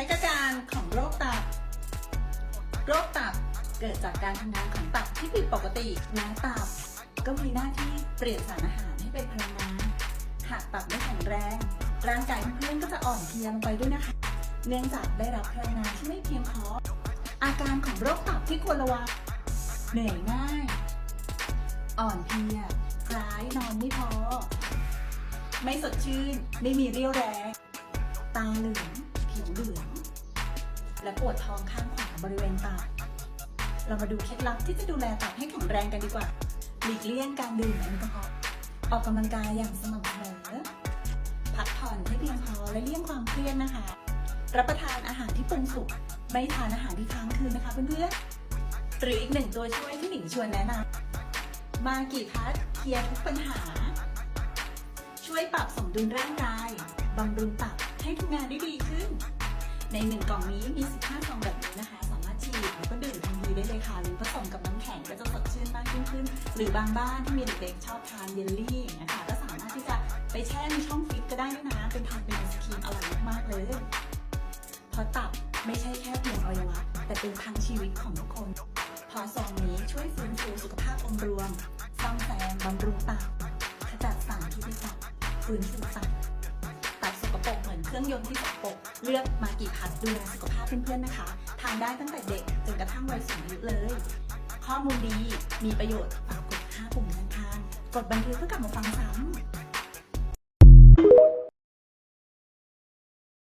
ช้กระการของโรคตับ โรคตับเกิดจากการทำงานของตับที่ผิดปกติน้ำตับ ก็มีหน้าที่เปลี่ยนสารอาหารให้เป็นพลังงานหากตับไม่แข็งแรง ร่างกายเพื่อนก็จะอ่อนเพลียลงไปด้วยนะคะ เนื่องจากได้รับพลังงานที่ไม่เพียงพออาการของโรคตับที่ควรระวังเหนื่อยง่าย อ่อนเพลียคล้ายนอนไม่พอ ไม่สดชื่น ไม่มีเรี่ยวแรง ตาเหลือง ผิวเหลือง และปวดท้องข้างขวาบริเวณตับเรามาดูเคล็ดลับที่จะดูแลตับให้แข็งแรงกันดีกว่า หลีกเลี่ยงการดื่มแอลกอฮอล์ออกกำลังกายอย่างสม่ำเสมอพักผ่อนให้เพียงพอและเลี่ยงความเครียดนะคะ รับประทานอาหารที่ปรุงสุกไม่ทานอาหารที่ค้างคืนนะคะเพื่อนๆหรืออีกหนึ่งตัวช่วยที่หนิงชวนแนะนำมากี่พัดเคลียร์ทุกปัญหา ช่วยปรับสมดุลร่างกายบำรุงตับให้ทำงานได้ดีขึ้น ในหนึ่งกล่องนี้มี 15 ซองแบบนี้นะคะ สามารถฉีดแล้วก็ดื่มทันทีได้เลยค่ะ หรือผสมกับน้ำแข็งก็จะสดชื่นมากยิ่งขึ้น หรือบางบ้านที่มีเด็กๆชอบทานเยลลี่อย่างเงี้ยค่ะก็สามารถที่จะไปแช่ในช่องฟรีซก็ได้ด้วยนะเป็นทานเป็นไอศครีมอร่อยมากๆเลยเพราะตับไม่ใช่แค่เพียงอวัยวะแต่เป็นทั้งชีวิตของทุกคนพอซองนี้ช่วยฟื้นฟูสุขภาพองค์รวมซ่อมแซมบำรุงตับขจัดสารที่ไม่ตับฟื้นฟูตับตับสกปรก เครื่องยนต์ที่สกปรกเลือกมากี่พัดดูแลสุขภาพเพื่อนๆนะคะ ทานได้ตั้งแต่เด็กจนกระทั่งวัยสูงอายุเลย ข้อมูลดีมีประโยชน์ฝากกด5ปุ่มด้านข้างกดบันทึกเพื่อกลับมาฟังซ้ำ